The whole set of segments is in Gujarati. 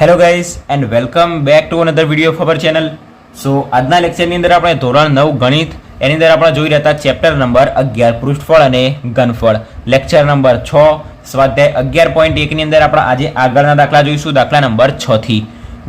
Hello guys and welcome back to another video ખબર ચેનલ સો આજના લેક્ચરની અંદર આપણે ધોરણ નવ ગણિત, એની અંદર આપણે જોઈ રહ્યા ચેપ્ટર નંબર અગિયાર પૃષ્ઠફળ અને ઘનફળ. લેક્ચર નંબર છ, સ્વાધ્યાય અગિયાર પોઈન્ટ એકની અંદર આપણે આજે આગળના દાખલા જોઈશું, દાખલા નંબર છથી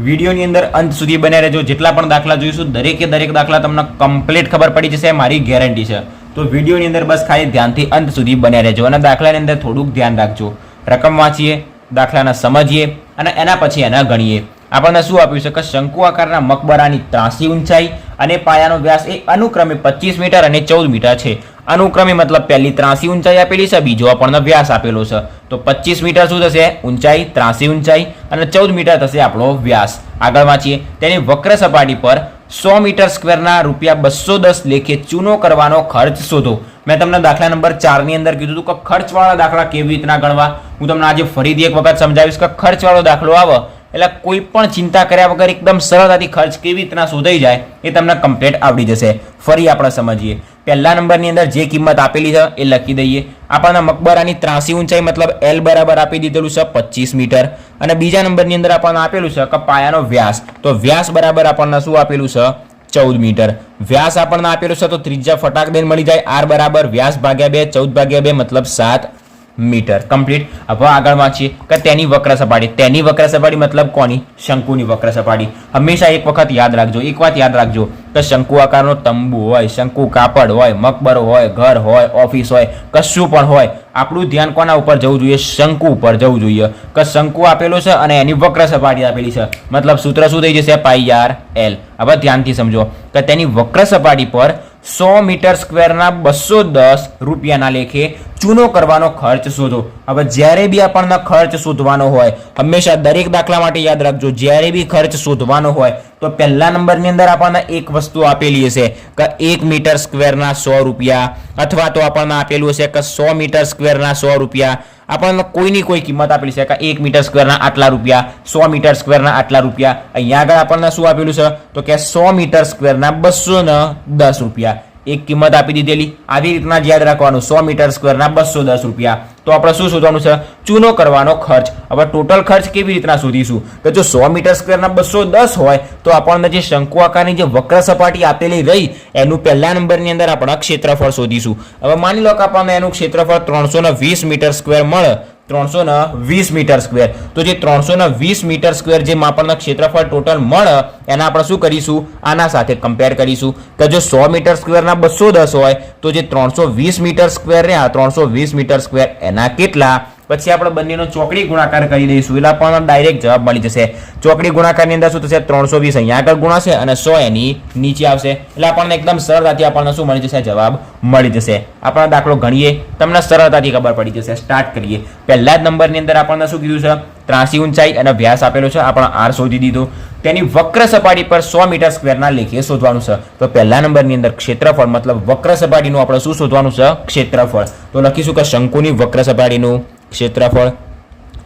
વિડીયોની અંદર અંત સુધી બન્યા રહેજો. જેટલા પણ દાખલા જોઈશું, દરેકે દરેક દાખલા તમને કમ્પ્લીટ ખબર પડી જશે, મારી ગેરંટી છે. તો વિડીયોની અંદર બસ ખાલી ધ્યાનથી અંત સુધી બન્યા રહેજો અને દાખલાની અંદર થોડુંક ધ્યાન રાખજો. રકમ વાંચીએ, દાખલાના સમજીએ અને એના પછી એના ગણીએ. આપણને શું આપ્યું છે કે શંકુ આકારના મકબરાની ત્રાસી ઊંચાઈ અને પાયાનો વ્યાસ એ અનુક્રમે પચીસ મીટર અને ચૌદ મીટર છે. અનુક્રમે મતલબ પહેલી ત્રાસી ઊંચાઈ આપેલી છે, બીજો આપણને વ્યાસ આપેલો છે. તો પચીસ મીટર શું થશે? ઊંચાઈ ત્રાસી ઊંચાઈ અને ચૌદ મીટર થશે આપણો વ્યાસ. આગળ વાંચીએ. તેની વક્ર સપાટી પર સો મીટર સ્ક્વેરના રૂપિયા બસો દસ લેખે ચૂનો કરવાનો ખર્ચ શોધો. મેં તમને દાખલા નંબર ચારની અંદર કીધું હતું કે ખર્ચવાળા દાખલા કેવી રીતના ગણવા? હું તમને આજે ફરીથી એક વખત સમજાવીશ કે ખર્ચવાળો દાખલો આવે. એટલે કોઈ પણ ચિંતા કર્યા વગર એકદમ સરળતાથી ખર્ચ કેવી રીતના શોધાઈ જાય એ તમને કમ્પ્લેટ આવડી જશે. ફરી આપણે સમજીએ. પહેલા નંબરની અંદર જે કિંમત આપેલી છે એ લખી દઈએ. આપણને મકબરાની ત્રાસી ઊંચાઈ મતલબ એલ બરાબર આપી દીધેલું છે પચીસ મીટર. અને બીજા નંબરની અંદર આપણને આપેલું છે કે પાયાનો વ્યાસ. તો વ્યાસ બરાબર આપણને શું આપેલું છે? ચૌદ મીટર. વ્યાસ આપણને આપેલું છે તો ત્રીજા ફટાક દઈને મળી જાય. આર બરાબર વ્યાસ ભાગ્યા બે, ચૌદ ભાગ્યા બે મતલબ સાત. મીટર કમ્પ્લીટ હવે આગળ વાંચીએ કે તેની વક્ર સપાટી તેની વક્ર સપાટી મતલબ કોની શંકુની વક્ર સપાટી હંમેશા એક વખત યાદ રાખજો એક વાત યાદ રાખજો કે શંકુ આકારનો તંબુ હોય શંકુ કાપડ હોય મકબરો હોય ઘર હોય ઓફિસ હોય કશું પણ હોય આપણું ધ્યાન કોના ઉપર જવું જોઈએ શંકુ ઉપર જવું જોઈએ કે શંકુ આપેલો છે અને એની વક્ર સપાટી આપેલી છે મતલબ સૂત્ર શું થઈ જશે પાઈ આર એલ હવે ધ્યાનથી સમજો કે તેની વક્ર સપાટી પર સો મીટર સ્ક્વેરના બસો દસ રૂપિયાના લેખે ચૂનો કરવાનો ખર્ચ શોધો. હવે જ્યારે બી આપણને ખર્ચ શોધવાનો હોય, હંમેશા દરેક દાખલા માટે યાદ રાખજો, જ્યારે બી ખર્ચ શોધવાનો હોય, તો પહેલા નંબરની અંદર આપણને એક વસ્તુ આપેલી હશે કે એક મીટર સ્ક્વેરના સો રૂપિયા, અથવા તો આપણને આપેલું હશે કે સો મીટર સ્ક્વેરના સો રૂપિયા. આપણને કોઈની કોઈ કિંમત આપેલી છે કે એક મીટર સ્ક્વેરના આટલા રૂપિયા, સો મીટર સ્ક્વેરના આટલા રૂપિયા. અહીંયા આગળ આપણને શું આપેલું છે? તો કે સો મીટર સ્ક્વેરના બસો ને દસ રૂપિયા. એક કિંમત આપી દીધેલી. આવી રીતના યાદ રાખવાનું, સો મીટર સ્ક્વેરના બસો દસ રૂપિયા. તો આપણે શું શોધવાનું છે? ચૂનો કરવાનો ખર્ચ. હવે ટોટલ ખર્ચ કેવી રીતના શોધીશું? કે જો સો મીટર સ્ક્વેરના બસો દસ હોય, તો આપણને જે શંકુ આકારની જે વક્ર સપાટી આપેલી રહી, એનું પહેલા નંબરની અંદર આપણે ક્ષેત્રફળ શોધીશું. હવે માની લો કે આપણને એનું ક્ષેત્રફળ ત્રણસો વીસ મીટર સ્ક્વેર મળે ત્રણસો ને વીસ મીટર સ્ક્વેર તો જે ત્રણસો ને વીસ મીટર સ્ક્વેર જે આપણને ક્ષેત્રફળ ટોટલ મળે, એના આપણે શું કરીશું? આના સાથે કમ્પેર કરીશું. કે જો સો મીટર સ્ક્વેરના બસો દસ હોય, તો જે ત્રણસો વીસ મીટર સ્ક્વેર રહ્યા, ત્રણસો વીસ મીટર સ્ક્વેર એના કેટલા? પછી આપણે બંનેનો ચોકડી ગુણાકાર કરી દઈશું. એટલે આપણને ડાયરેક્ટ જવાબ મળી જશે. ચોકડી ગુણાકારની અંદર શું થશે? ત્રણસો વીસ અહીંયા આગળ ગુણાશે અને સો એની નીચે આવશે. એટલે આપણને એકદમ સરળતાથી આપણને શું મળી જશે? જવાબ મળી જશે. આપણા દાખલો ગણીએ. તમને સરળતાથી ખબર પડી જશે. સ્ટાર્ટ કરીએ. પહેલા જ નંબરની અંદર આપણને શું કીધું છે? ત્રાસી ઊંચાઈ અને વ્યાસ આપેલો છે. આપણે આર શોધી દીધો. તેની વક્ર સપાટી પર સો મીટર સ્ક્વેરના લેખે શોધવાનું છે. તો પહેલા નંબરની અંદર ક્ષેત્રફળ, મતલબ વક્ર સપાટીનું આપણે શું શોધવાનું છે? ક્ષેત્રફળ. તો લખીશું કે શંકુની વક્ર સપાટીનું ક્ષેત્રફળ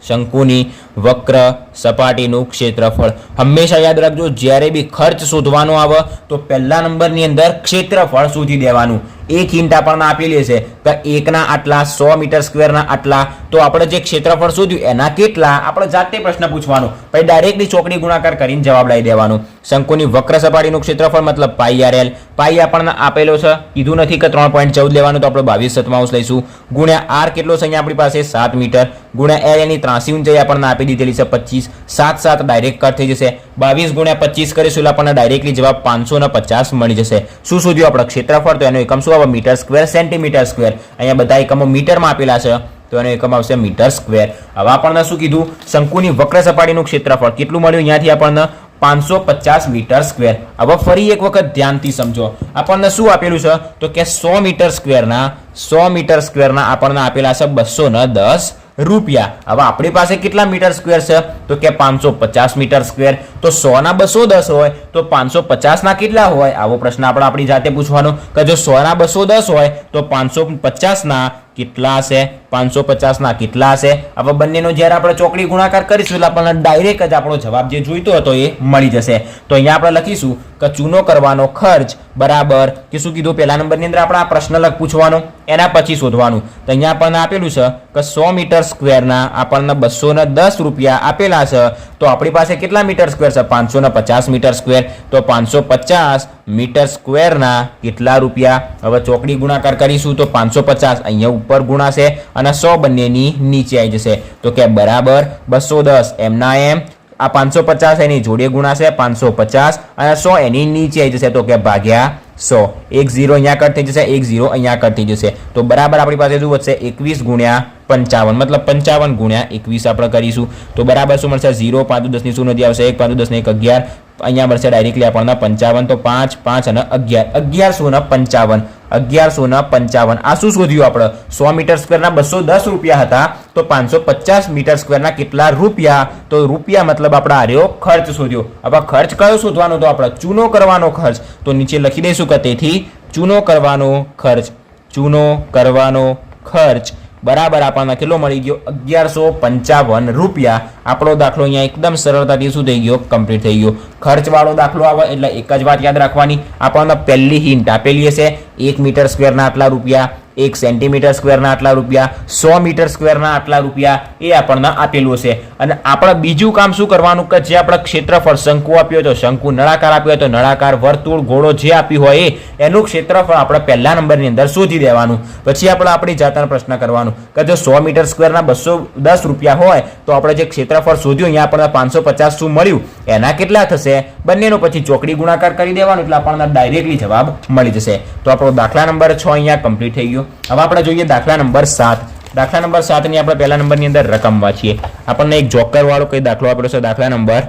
શંકુની વક્ર, સપાટીનું ક્ષેત્રફળ. હંમેશા યાદ રાખજો, જ્યારે બી ખર્ચ શોધવાનો આવે, તો પહેલા નંબરની અંદર ક્ષેત્રફળ શોધી દેવાનું. એક હિંટ આપણને આપેલી છે કે એકના આટલા, સો મીટર સ્ક્વેરના આટલા, તો આપણે જે ક્ષેત્રફળ શોધ્યું, એના કેટલા? આપણે જાતે પ્રશ્ન પૂછવાનો. પછી ડાયરેક્ટલી ચોકડી ગુણાકાર કરીને જવાબ લઈ દેવાનું. શંકુની વક્ર, સપાટીનું ક્ષેત્રફળ, મતલબ પાઈ આર એલ પાઈ આપણને આપેલો છે. કીધું નથી કે ત્રણ પોઈન્ટ ચૌદ લેવાનું, તો આપણે બાવીસ સત્તાવીસ લઈશું. ગુણ્યા આર કેટલો છે અહીંયા આપણી પાસે? સાત મીટર. ગુણ્યા એલ એની ત્રાસી ઊંચાઈ આપણને આપી દીધેલી છે પચીસ સાત સાત ડાયરેક્ટ કટ થઈ જશે. બાવીસ ગુણ્યા પચીસ કરીશું એટલે આપણને ડાયરેક્ટલી જવાબ પાંચસો પચાસ મળી જશે. શું શોધ્યું આપણે ક્ષેત્રફળ? તો એનો એકમ શું આવે? મીટર સ્ક્વેર સેન્ટીમીટર સ્ક્વેર અહીંયા બધા એકમો મીટરમાં આપેલા છે, તો એનો એકમ આવશે મીટર સ્ક્વેર હવે આપણને શું કીધું? શંકુની વક્ર સપાટીનું ક્ષેત્રફળ કેટલું મળ્યું? અહીંયાથી આપણને પાંચસો પચાસ મીટર સ્ક્વેર હવે ફરી એક વખત ધ્યાનથી સમજો. આપણને શું આપેલું છે? તો કે સો મીટર સ્ક્વેરના સો મીટર સ્ક્વેરના આપણને આપેલા છે બસો ને દસ. રૂપિયા. હવે આપણી પાસે કેટલા મીટર સ્ક્વેર છે? તો કે પાંચસો પચાસ મીટર સ્ક્વેર. તો સો ના બસો દસ હોય, તો પાંચસો પચાસ ના કેટલા હોય? આવો પ્રશ્ન આપણે આપણી જાતે પૂછવાનો. કે જો સો ના બસો દસ હોય, તો પાંચસો પચાસ ના કેટલા હશે પાંચસો પચાસના કેટલા હશે હવે બંનેનો જ્યારે આપણે ચોકડી ગુણાકાર કરીશું એટલે આપણને ડાયરેક્ટ જ આપણો જવાબ જે જોઈતો હતો એ મળી જશે. તો અહીંયા આપણે લખીશું કે ચૂનો કરવાનો ખર્ચ બરાબર કે શું કીધું? પહેલા નંબરની અંદર આપણે આ પ્રશ્ન લખ પૂછવાનો, એના પછી શોધવાનું. તો અહીંયા આપણને આપેલું છે કે સો મીટર સ્ક્વેરના આપણને બસો દસ રૂપિયા આપેલા છે. તો આપણી પાસે કેટલા મીટર સ્ક્વેર છે? પાંચસો પચાસ મીટર સ્ક્વેર તો પાંચસો પચાસ મીટર સ્ક્વેરના કેટલા રૂપિયા? હવે ચોકડી ગુણાકાર કરીશું તો પાંચસો પચાસ. અહીંયા ઉપર ગુણાશે અને સો બંનેની નીચે આવી જશે. તો કે બરાબર બસો દસ એમના એમ. આ પાંચસો પચાસ એની જોડે ગુણાશે પાંચસો પચાસ અને સો એની નીચે આવી જશે. તો કે ભાગ્યા સો. એક ઝીરો અહીંયા કટ થઈ જશે, એક ઝીરો અહીંયા કટ થઈ જશે. તો બરાબર આપણી પાસે શું વધશે? એકવીસ ગુણ્યા પંચાવન. મતલબ પંચાવન ગુણ્યા એકવીસ આપણે કરીશું. તો બરાબર શું મળશે? ઝીરો પાંચ દસની શું નથી આવશે. એક પાંચ દસને એક અગિયાર. અહીંયા મળશે ડાયરેક્ટલી આપણને પંચાવન, તો પાંચ પાંચ અને અગિયાર. અગિયારસો ને પંચાવન અગિયારસો ને પંચાવન. આ શું શોધ્યું આપણે? સો મીટર સ્ક્વેરના બસો દસ રૂપિયા હતા, તો પાંચસો પચાસ મીટર સ્ક્વેરના કેટલા રૂપિયા? તો રૂપિયા મતલબ આપણે આર્યો ખર્ચ શોધ્યો. હવે ખર્ચ કયો શોધવાનો તો આપણે? ચૂનો કરવાનો ખર્ચ. તો નીચે લખી દઈશું કે તેથી ચૂનો કરવાનો ખર્ચ. ચૂનો કરવાનો ખર્ચ. બરાબર આપણને કેટલો મળી ગયો? અગિયારસો પંચાવન રૂપિયા. આપણો દાખલો અહીંયા એકદમ સરળતાથી શું થઈ ગયો? કમ્પ્લીટ થઈ ગયો. ખર્ચવાળો દાખલો આવે એટલે એક જ વાત યાદ રાખવાની. આપણને પહેલી હિન્ટ આપેલી હશે. એક મીટર સ્ક્વેરના આટલા રૂપિયા. એક સેન્ટીમીટર સ્ક્વેરના આટલા રૂપિયા, સો મીટર સ્ક્વેરના આટલા રૂપિયા એ આપણને આપેલું હશે અને આપણે બીજું કામ શું કરવાનું કે જે આપણે ક્ષેત્રફળ શંકુ આપ્યો તો શંકુ નળાકાર આપ્યો તો નળાકાર, વર્તુળ ઘોડો જે આપ્યું હોય એ, એનું ક્ષેત્રફળ આપણે પહેલા નંબરની અંદર શોધી દેવાનું. પછી આપણે આપણી જાતનો પ્રશ્ન કરવાનું કે જો સો મીટર સ્ક્વેરના બસો દસ રૂપિયા હોય, તો આપણે જે ક્ષેત્રફળ શોધ્યું, અહીંયા આપણને પાંચસો પચાસ શું મળ્યું? એના કેટલા થશે? બંનેનો પછી ચોકડી ગુણાકાર કરી દેવાનું, એટલે આપણને ડાયરેક્ટલી જવાબ મળી જશે. તો આપણો દાખલા નંબર છ અહીંયા કમ્પ્લીટ થઈ ગયો. હવે આપણે જોઈએ દાખલા નંબર સાત. દાખલા નંબર સાતની આપણે પહેલા નંબરની અંદર રકમ વાંચીએ. આપણને એક જોકર વાળો કઈ દાખલો આપેલો છે દાખલા નંબર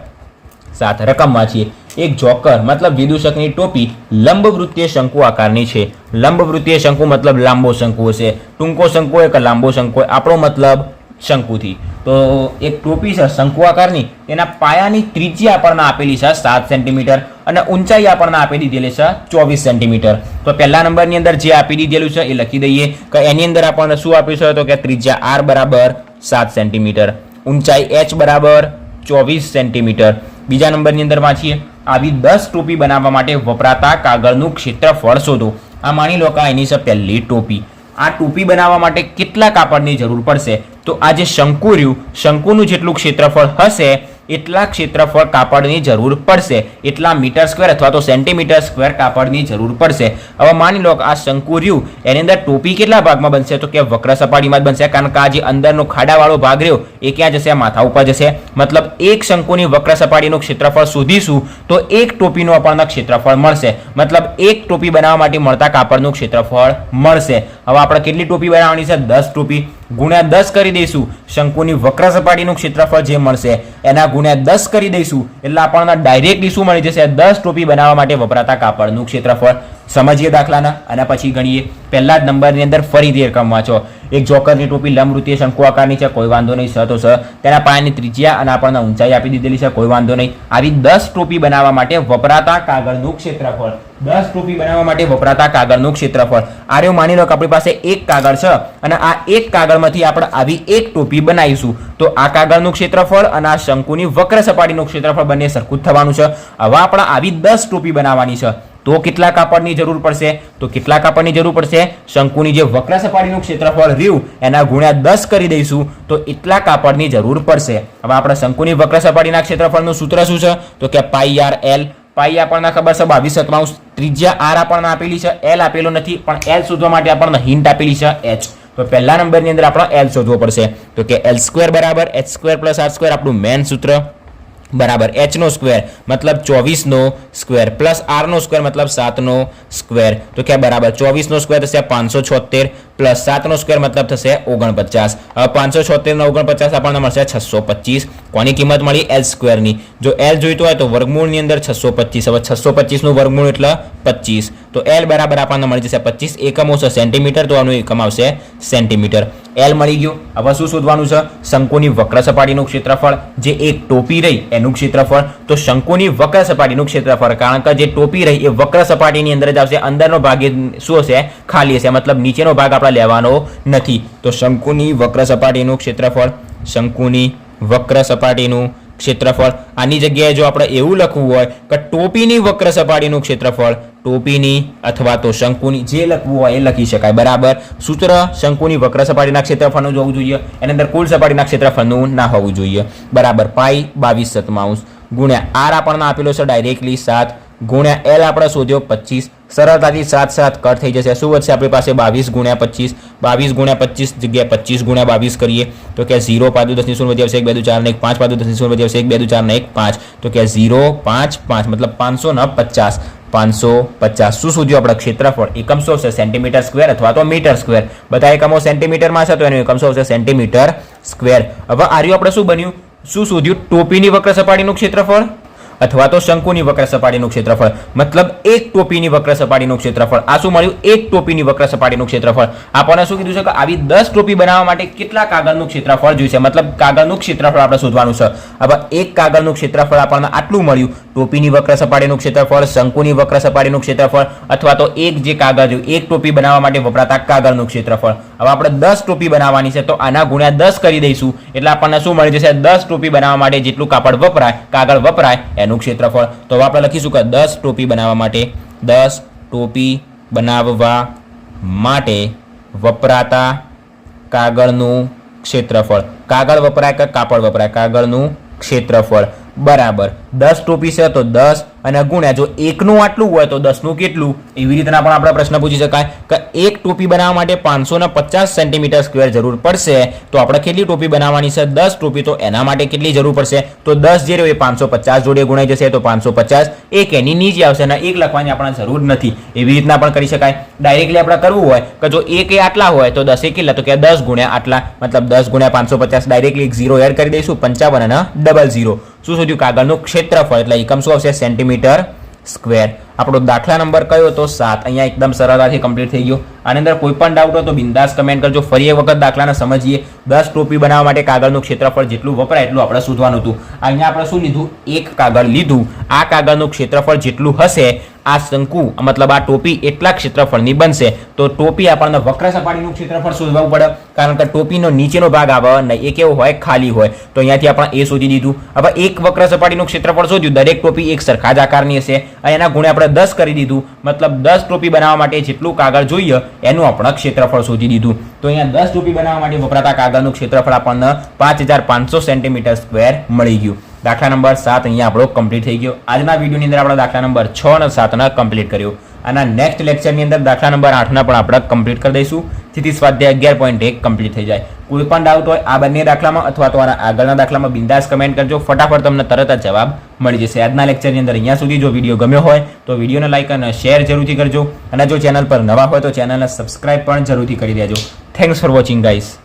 સાત. રકમ વાંચીએ. એક જોકર, મતલબ વિદૂષકની ટોપી, લંબવૃત્તીય શંકુ આકારની છે. લંબવૃત્તીય શંકુ મતલબ લાંબો શંકુ હશે. ટૂંકો શંકુ હોય કે લાંબો શંકુ હોય? આપણો મતલબ શંકુથી. તો એક ટોપી છે શંકુ આકારની. તેના પાયાની ત્રિજ્યા આપણને આપેલી છે સાત સેન્ટીમીટર. અને ઊંચાઈ આપણને આપી દીધેલી છે ચોવીસ સેન્ટીમીટર તો પહેલા નંબરની અંદર જે આપી દીધેલું છે એ લખી દઈએ કે એની અંદર આપણને શું આપ્યું છે તો કે ત્રિજ્યા આર બરાબર સાત સેન્ટીમીટર ઊંચાઈ એચ બરાબર ચોવીસ સેન્ટીમીટર બીજા નંબરની અંદર વાંચીએ. આવી દસ ટોપી બનાવવા માટે વપરાતા કાગળનું ક્ષેત્રફળ શોધો. આ માની લો કે એની છે પહેલી ટોપી. આ ટોપી બનાવવા માટે કેટલા કાપડની જરૂર પડશે. તો આ જે શંકુ રહ્યું, શંકુનું જેટલું ક્ષેત્રફળ હશે એટલા ક્ષેત્રફળ કાપડની જરૂર પડશે. એટલા મીટર સ્ક્વેર અથવા તો સેન્ટીમીટર સ્ક્વેર કાપડની જરૂર પડશે. હવે માની લો કે આ શંકુ રહ્યું એની અંદર ટોપી કેટલા ભાગમાં બનશે? તો કે વક્ર સપાટીમાં જ બનશે. કારણ કે આ જે અંદરનો ખાડાવાળો ભાગ રહ્યો, એ ક્યાં જશે? માથા ઉપર જશે. મતલબ એક શંકુની વક્ર સપાટીનું ક્ષેત્રફળ શોધીશું, તો એક ટોપીનું આપણને ક્ષેત્રફળ મળશે. મતલબ એક ટોપી બનાવવા માટે મળતા કાપડનું ક્ષેત્રફળ મળશે. હવે આપણે કેટલી ટોપી બનાવવાની છે? દસ ટોપી. ગુણ્યા દસ કરી દઈશું. શંકુની વક્ર સપાટીનું ક્ષેત્રફળ જે મળશે, એના ગુણ્યા દસ કરી દઈશું. એટલે આપણને ડાયરેક્ટલી શું મળી જશે. દસ ટોપી બનાવવા માટે વપરાતા કાપડનું ક્ષેત્રફળ. સમજીએ દાખલાના. અને પછી ગણીએ. પહેલા જ નંબરની અંદર ફરીથી રકમ વાંચો. એક જોકરની ટોપી લંબવૃત્તીય શંકુ આકારની છે, કોઈ વાંધો નહીં સ તો સ તેના પાયાની ત્રિજ્યા અને આપણને ઊંચાઈ આપી દીધેલી છે, કોઈ વાંધો નહીં. આવી દસ ટોપી બનાવવા માટે વપરાતા કાગળનું ક્ષેત્રફળ. દસ ટોપી બનાવવા માટે વપરાતા કાગળનું ક્ષેત્રફળ. આર્યો, માની લો કે આપણી પાસે એક કાગળ છે અને આ એક કાગળમાંથી આપણે આવી એક ટોપી બનાવીશું. તો આ કાગળનું ક્ષેત્રફળ અને આ શંકુની વક્ર સપાટીનું ક્ષેત્રફળ બંને સરખું થવાનું છે. હવે આપણે આવી દસ ટોપી બનાવવાની છે. તો કેટલા કાપડની જરૂર પડશે. તો કેટલા કાપડની જરૂર પડશે. શંકુની જે વક્ર સપાટીનું ક્ષેત્રફળ રહ્યું, એના ગુણ્યા દસ કરી દઈશું, તો એટલા કાપડની જરૂર પડશે. હવે આપણે શંકુની વક્ર સપાટીના ક્ષેત્રફળનું સૂત્ર શું છે? તો કે પાઈ આર એલ. પાઈ આપણને ખબર છે, બાવીસ સત્તાવીસ ત્રિજ્યા આર આપણને આપેલી છે. એલ આપેલો નથી, પણ એલ શોધવા માટે આપણને હિન્ટ આપેલી છે, એચ. તો પહેલા નંબરની અંદર આપણે એલ શોધવો પડશે. તો કે એલ સ્ક્વેર બરાબર, H square plus R square આપણું મેન સૂત્ર. બરાબર. એચનો સ્ક્વેર મતલબ ચોવીસનો સ્ક્વેર પ્લસ આરનો સ્ક્વેર મતલબ સાતનો સ્ક્વેર તો કે બરાબર, ચોવીસનો સ્ક્વેર થશે પાંચસો છોતેર પ્લસ સાતનો સ્ક્વેર મતલબ થશે ઓગણપચાસ. હવે પાંચસો છોતેરનો ઓગણપચાસ આપણને મળશે છસો પચીસ. કોની કિંમત મળી? એલ સ્ક્વેરની જો એલ જોઈતું હોય તો વર્ગમૂળની અંદર છસો પચીસ. હવે છસો પચીસનું વર્ગમૂળ એટલે પચીસ. તો એલ બરાબર આપણને મળી જશે પચીસ એકમ આવશે સેન્ટીમીટર. તો આનું એકમ આવશે સેન્ટીમીટર. એલ મળી ગયું. હવે શું શોધવાનું છે? શંકુની વક્ર સપાટીનું ક્ષેત્રફળ જે એક ટોપી રહી એનું ક્ષેત્રફળ. તો શંકુની વક્ર સપાટીનું ક્ષેત્રફળ કારણ કે જે ટોપી રહી એ વક્ર સપાટીની અંદર જ આવશે. અંદરનો ભાગ શું હશે? ખાલી હશે. મતલબ નીચેનો ભાગ આપણે લેવાનો નથી. તો શંકુની વક્ર સપાટીનું ક્ષેત્રફળ, શંકુની વક્ર સપાટીનું ક્ષેત્રફળ. આની જગ્યાએ જો આપણે એવું લખવું હોય કે ટોપીની વક્ર સપાટીનું ક્ષેત્રફળ, ટોપીની અથવા તો શંકુની, જે લખવું હોય એ લખી શકાય. બરાબર? સૂત્ર શંકુની વક્ર સપાટીના ક્ષેત્રફળનું હોવું જોઈએ. એની અંદર કુલ સપાટીના ક્ષેત્રફળનું ના હોવું જોઈએ. બરાબર? પાઈ બાવીસ સતમાઉસ ગુણ્યા આર આપણને આપેલો છે ડાયરેક્ટલી સાત. ગુણ્યા એલ આપણે શોધ્યો પચીસ. સરળતાથી સાત સાત કટ થઈ જશે. શું વધશે? આપણી પાસે બાવીસ ગુણ્યા પચીસ. બાવીસ ગુણ્યા પચીસ જગ્યાએ પચીસ ગુણ્યા બાવીસ કરીએ. તો કે ઝીરો પાંચ દસની શૂન્ય વધી આવશે એક, બે દુ ચાર ને એક. પાંચ પાંચ દસની શૂન્ય વધી આવશે એક, બે દુ ચાર ને એક, પાંચ. તો કે ઝીરો પાંચ પાંચ, મતલબ પાંચસો ને પચાસ. પાંચસો પચાસ. શું શોધ્યું? આપણે ક્ષેત્રફળ. એકમ શું આવશે? સેન્ટીમીટર સ્ક્વેર અથવા તો મીટર સ્ક્વેર. બધા એકમો સેન્ટીમીટરમાં છે, તો એનું એકમ શું આવશે? Centimetre square. હવે આર્યું આપણે શું બન્યું? શું શોધ્યું? ટોપીની વક્ર સપાટીનું ક્ષેત્રફળ? અથવા તો શંકુની વક્ર સપાટીનું ક્ષેત્રફળ. મતલબ એક ટોપીની વક્ર સપાટીનું ક્ષેત્રફળ. આ શું મળ્યું? એક ટોપીની વક્ર સપાટીનું ક્ષેત્રફળ. આપણને શું કીધું છે કે આવી દસ ટોપી બનાવવા માટે કેટલા કાગળનું ક્ષેત્રફળ જોઈશે? મતલબ કાગળનું ક્ષેત્રફળ આપણે શોધવાનું છે. હવે એક કાગળનું ક્ષેત્રફળ આપણને આટલું મળ્યું. ટોપીની વક્ર સપાટીનું ક્ષેત્રફળ, શંકુની વક્ર સપાટીનું ક્ષેત્રફળ, અથવા તો એક જે કાગળ જોયું એક ટોપી બનાવવા માટે વપરાતા કાગળનું ક્ષેત્રફળ. હવે આપણે દસ ટોપી બનાવવાની છે, તો આના ગુણ્યા દસ કરી દઈશું. એટલે આપણને શું મળી જશે? દસ ટોપી બનાવવા માટે જેટલું કાપડ વપરાય, કાગળ વપરાય, એનું ક્ષેત્રફળ. તો આપણે લખીશું કે દસ ટોપી બનાવવા માટે, દસ ટોપી બનાવવા માટે વપરાતા કાગળનું ક્ષેત્રફળ. કાગળ વપરાય કે કાપડ વપરાય? કાગળનું ક્ષેત્રફળ. બરાબર. દસ ટોપી છે તો દસ અને ગુણ્યા. જો એકનું આટલું હોય તો દસનું કેટલું? એવી રીતના પણ આપણે પ્રશ્ન પૂછી શકાય કે એક ટોપી બનાવવા માટે પાંચસો ને પચાસ સેન્ટીમીટર સ્ક્વેર જરૂર પડશે. તો આપણે કેટલી ટોપી બનાવવાની છે? દસ ટોપી. તો એના માટે કેટલી જરૂર પડશે? તો દસ જે રહ્યો એ પાંચસો પચાસ જોડે ગુણાઈ જશે તો પાંચસો પચાસ. એક એની નીચે આવશે અને એક લખવાની આપણે જરૂર નથી. એવી રીતના પણ કરી શકાય. ડાયરેક્ટલી આપણે કરવું હોય કે જો એક એ આટલા હોય તો દસ એ કેટલા? તો કે દસ ગુણ્યા આટલા. મતલબ દસ ગુણ્યા પાંચસો પચાસ. ડાયરેક્ટલી એક ઝીરો એડ કરી દઈશું. પંચાવન અને ડબલ ઝીરો શું શોધ્યું? કાગળનું ક્ષેત્રફળ એટલે એકમ શું આવશે? Centimetre square. આપણો દાખલા નંબર કયો તો સાત. અહીંયા એકદમ સરળતાથી કમ્પ્લીટ થઈ ગયો. આની અંદર કોઈ પણ ડાઉટ હોય તો બિંદાસ કમેન્ટ કરજો. ફરી એક વખત દાખલાને સમજીએ. દસ ટોપી બનાવવા માટે કાગળનું ક્ષેત્રફળ જેટલું વપરાય એટલું આપણે શોધવાનું હતું. અહીંયા આપણે શું લીધું? એક કાગળ લીધું. આ કાગળનું ક્ષેત્રફળ જેટલું હશે, આ શંકુ મતલબ આ ટોપી એટલા ક્ષેત્રફળની બનશે. તો ટોપી આપણને વક્ર સપાટીનું ક્ષેત્રફળ શોધવું પડે. કારણ કે ટોપીનો નીચેનો ભાગ આવે નહીં એ કેવો હોય? ખાલી હોય. તો અહીંયાથી આપણે એ શોધી દીધું. હવે એક વક્ર સપાટીનું ક્ષેત્રફળ શોધ્યું. દરેક ટોપી એક સરખા જ આકારની હશે. એના ગુણે આપણે દસ કરી દીધું, મતલબ દસ ટોપી બનાવવા માટે જેટલું કાગળ જોઈએ, એનું આપણે ક્ષેત્રફળ શોધી દીધું. તો અહીંયા દસ ટોપી બનાવવા માટે વપરાતા કાગળનું ક્ષેત્રફળ આપણને પાંચ હજાર પાંચસો સેન્ટીમીટર સ્ક્વેર મળી ગયું. દાખલા નંબર સાત અહીંયા આપણો કમ્પ્લીટ થઈ ગયો. આજના વિડીયોની અંદર આપણે દાખલા નંબર છ અને સાતના કમ્પ્લીટ કર્યો. આના નેક્સ્ટ લેક્ચરની અંદર દાખલા નંબર આઠના પણ આપણે કમ્પ્લીટ કરી દઈશું. જેથી સ્વાધ્યાય અગિયાર પોઈન્ટ એક કમ્પ્લીટ થઈ જાય. કોઈ પણ ડાઉટ હોય, આ બંને દાખલામાં અથવા તો આગળના દાખલામાં બિંદાસ કમેન્ટ કરજો. ફટાફટ તમને તરત જ જવાબ મળી જશે. આજના લેક્ચરની અંદર અહીંયા સુધી જો વીડિયો ગમ્યો હોય, તો વિડીયોને લાઇક અને શેર જરૂરથી કરજો. અને જો ચેનલ પર નવા હોય, તો ચેનલને સબસ્ક્રાઇબ પણ જરૂરથી કરી દેજો. Thanks for watching guys